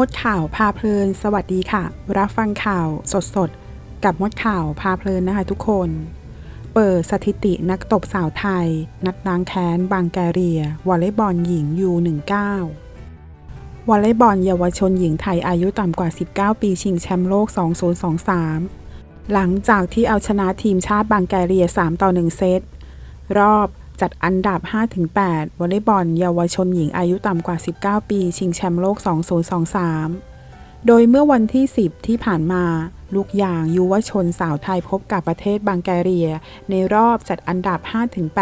มดข่าวพาเพลิน สวัสดีค่ะ รับฟังข่าวสดๆกับมดข่าวพาเพลินนะคะทุกคน เปิดสถิตินักตบสาวไทย นักล้างแค้นบางแกเรียวอลเลย์บอลหญิงยู19วอลเลย์บอลเยาวชนหญิงไทยอายุต่ำกว่า 19 ปีชิงแชมป์โลก 2023 หลังจากที่เอาชนะทีมชาติบางแกเรีย 3 ต่อ 1 เซตรอบ จัดอันดับ 5-8 วอลเลย์บอลเยาวชนหญิงอายุต่ำกว่า 19 ปี ชิงแชมป์โลก 2023 โดยเมื่อวันที่ 10 ที่ผ่านมา ลูกยางยุวชนสาวไทยพบกับประเทศบังแกเรีย ในรอบจัดอันดับ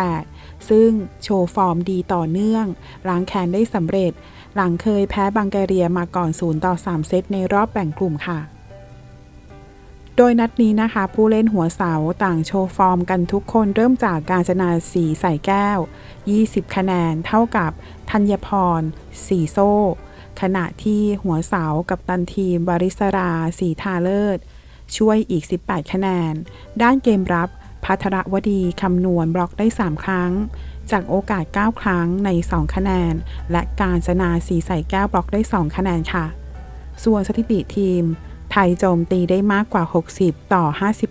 5-8 ซึ่งโชว์ฟอร์มดีต่อเนื่อง ล้างแค้นได้สำเร็จ หลังเคยแพ้บังแกเรียมาก่อน 0 ต่อ 3 เซตในรอบแบ่งกลุ่มค่ะ โดยนัดนี้นะคะ ผู้เล่นหัวเสาต่างโชว์ฟอร์มกันทุกคนเริ่มจากการจนาสีใส่แก้ว 20 คะแนนเท่ากับธัญพร สีโซ่ ขณะที่หัวเสากับตันทีมบาริสรา สีทาเลิศ ช่วยอีก 18 คะแนน ด้านเกมรับพัทรวดีคำนวณบล็อกได้ 3 ครั้ง จากโอกาส 9 ครั้งใน 2 คะแนน และการจนาสีใส่แก้วบล็อกได้ 2 คะแนนค่ะ ส่วนสถิติทีม ไทยโจมตีได้มากกว่า 60 ต่อ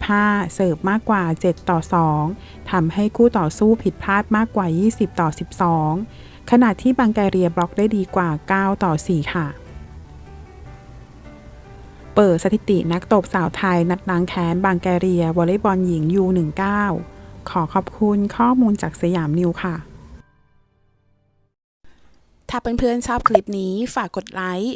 55 เสิร์ฟมากกว่า 7 ต่อ 2 ทำให้คู่ต่อสู้ผิดพลาดมากกว่า 20 ต่อ 12 ขณะที่บังแกเรียบล็อกได้ดีกว่า 9 ต่อ 4 ค่ะ เปิดสถิตินักตบสาวไทยนัดล้างแค้นบางแกเรียวอลเลย์บอลหญิง U19 ขอขอบคุณข้อมูลจากสยามนิวค่ะ ถ้าเพื่อนๆชอบคลิปนี้ฝากกดไลค์